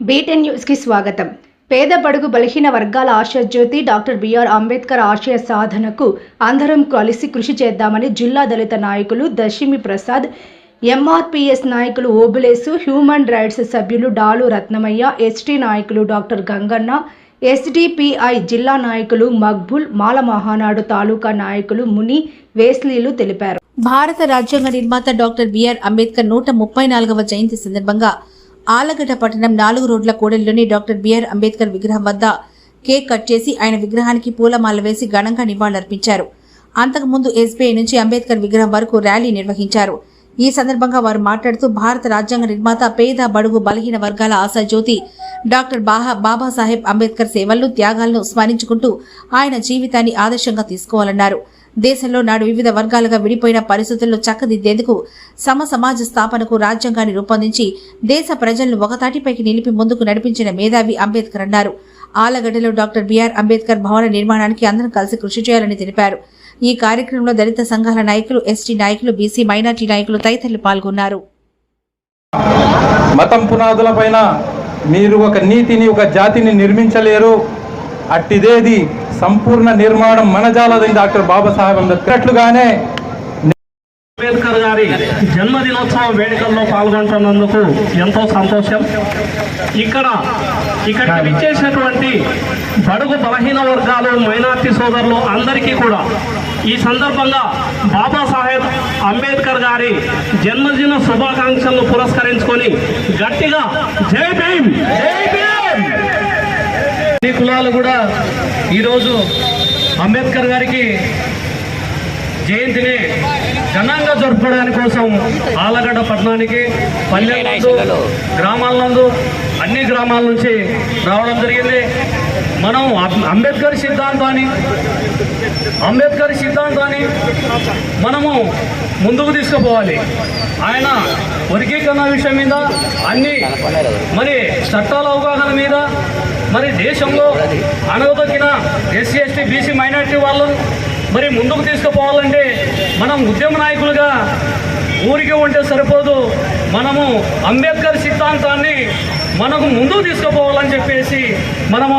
Beaten న్యూస్కి స్వాగతం. పేద బడుగు బలహీన వర్గాల ఆశాజ్యోతి డాక్టర్ బిఆర్ అంబేద్కర్ ఆశయ సాధనకు అందరం కలిసి కృషి చేద్దామని జిల్లా దళిత నాయకులు దశమి ప్రసాద్ ఎంఆర్పిఎస్ నాయకులు ఓబులేసు హ్యూమన్ రైట్స్ సభ్యులు డాలు రత్నమయ్య ఎస్టీ నాయకులు డాక్టర్ గంగన్న ఎస్డిపిఐ జిల్లా నాయకులు మక్బుల్ మాల మహానాడు తాలూకా నాయకులు ముని వేస్లీలు తెలిపారు. భారత రాజ్యాంగ నిర్మాత డాక్టర్ బిఆర్ అంబేద్కర్ నూట ముప్పై నాలుగవ జయంతి సందర్భంగా ఆలగడ్డ పట్టణం నాలుగు రోడ్ల కూడలిలోని డాక్టర్ బిఆర్ అంబేద్కర్ విగ్రహం వద్ద కేక్ కట్ చేసి ఆయన విగ్రహానికి పూలమాల వేసి ఘనంగా నివాళులర్పించారు. అంతకుముందు ఎస్బీఐ నుంచి అంబేద్కర్ విగ్రహం వరకు ర్యాలీ నిర్వహించారు. ఈ సందర్భంగా వారు మాట్లాడుతూ భారత రాజ్యాంగ నిర్మాత పేద బడుగు బలహీన వర్గాల ఆశాజ్యోతి డాక్టర్ బాహా బాబాసాహెబ్ అంబేద్కర్ సేవలను త్యాగాలను స్మరించుకుంటూ ఆయన జీవితాన్ని ఆదర్శంగా తీసుకోవాలన్నారు. దేశంలో నాడు వివిధ వర్గాలుగా విడిపోయిన పరిస్థితుల్లో చక్కదిద్దేందుకు సమ సమాజ స్థాపనకు రాజ్యాంగాన్ని రూపొందించి దేశ ప్రజలను ఒకతాటిపైకి నిలిపి ముందుకు నడిపించిన మేధావి అంబేద్కర్ అన్నారు. ఆలగడ్డలో డాక్టర్ బిఆర్ అంబేద్కర్ భవన నిర్మాణానికి అందరం కలిసి కృషి చేయాలని తెలిపారు. ఈ కార్యక్రమంలో దళిత సంఘాల నాయకులు ఎస్టీ నాయకులు బీసీ మైనార్టీ నాయకులు తదితరులు పాల్గొన్నారు. మతం పునాదులపైన మీరు ఒక నీతిని ఒక జాతిని నిర్మించలేరు. అట్టిదేది సంపూర్ణ నిర్మాణం మనజాలదని డాక్టర్ బాబాసాహెబ్ అంబేద్కర్. అట్లుగానే అంబేద్కర్ గారి జన్మదినోత్సవ వేడుకల్లో పాల్గొంటున్నందుకు ఎంతో సంతోషం. ఇక్కడ ఇక్కడ విచ్చేసినటువంటి బడుగు బలహీన వర్గాలు మైనార్టీ సోదరులు అందరికీ కూడా ఈ సందర్భంగా బాబాసాహెబ్ అంబేద్కర్ గారి జన్మదిన శుభాకాంక్షలను పురస్కరించుకొని గట్టిగా జై భీమ్! అన్ని కులాలు కూడా ఈరోజు అంబేద్కర్ గారికి జయంతిని ఘనంగా జరుపుకోవడానికి కోసం ఆలగడ్డ పట్టణానికి పల్లె గ్రామాల నందు అన్ని గ్రామాల నుంచి రావడం జరిగింది. మనం అంబేద్కర్ సిద్ధాంతాన్ని అంబేద్కర్ సిద్ధాంతాన్ని మనము ముందుకు తీసుకుపోవాలి. ఆయన వర్గీకరణ విషయం మీద అన్ని మరి చట్టాల అవగాహన మీద మరి దేశంలో అణగదొక్కిన ఎస్సీ ఎస్టీ బీసీ మైనారిటీ వాళ్ళను మరి ముందుకు తీసుకుపోవాలంటే మనం ఉద్యమ నాయకులుగా ఊరికి ఉంటే సరిపోదు. మనము అంబేద్కర్ సిద్ధాంతాన్ని మనకు ముందుకు తీసుకుపోవాలని చెప్పేసి మనము